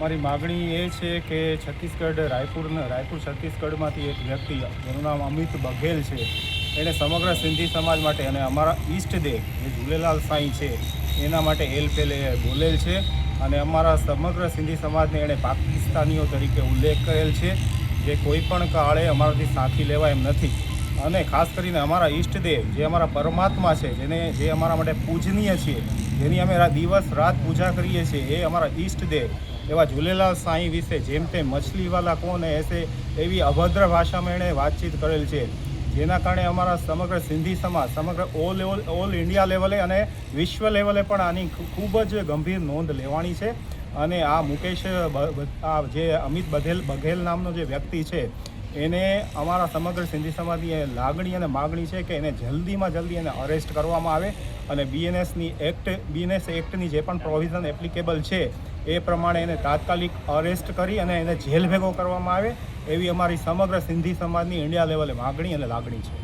મારી માગણી એ છે કે છત્તીસગઢ રાયપુર રાયપુર છત્તીસગઢમાંથી એક વ્યક્તિ, જેનું નામ અમિત બઘેલ છે એણે સમગ્ર સિંધી સમાજ માટે અને અમારા ઈષ્ટદેવ જે ઝૂલેલાલ સાંઈ છે, એના માટે એલ એ બોલેલ છે અને અમારા સમગ્ર સિંધી સમાજને એણે પાકિસ્તાનીઓ તરીકે ઉલ્લેખ કરેલ છે, જે કોઈ પણ કાળે અમારાથી સાથી લેવા એમ નથી. અને ખાસ કરીને અમારા ઈષ્ટદેવ જે અમારા પરમાત્મા છે, જેને જે અમારા માટે પૂજનીય છે, જેની અમે દિવસ રાત પૂજા કરીએ છીએ, એ અમારા ઈષ્ટદેવ એવા ઝૂલેલાલ સાંઈ વિશે જેમ તેમ મછલીવાલા કોણ એસે એવી અભદ્ર ભાષામાં એણે વાતચીત કરેલ છે. જેના કારણે અમારા સમગ્ર સિંધી સમાજ, સમગ્ર ઓલ ઓલ ઇન્ડિયા લેવલે અને વિશ્વ લેવલે પણ આની ખૂબ જ ગંભીર નોંધ લેવાની છે. અને આ મુકેશ આ જે અમિત બઘેલ બઘેલ નામનો જે વ્યક્તિ છે, એને અમારા સમગ્ર સિંધી સમાજની લાગણી અને માગણી છે કે એને જલ્દીમાં જલ્દી એને અરેસ્ટ કરવામાં આવે. અને બીએનએસની એક્ટ બીએનએસ એક્ટની જે પણ પ્રોવિઝન એપ્લિકેબલ છે એ પ્રમાણે એને તાત્કાલિક અરેસ્ટ કરી અને એને જેલ ભેગો કરવામાં આવે એવી અમારી સમગ્ર સિંધી સમાજની ઇન્ડિયા લેવલે માગણી અને લાગણી છે.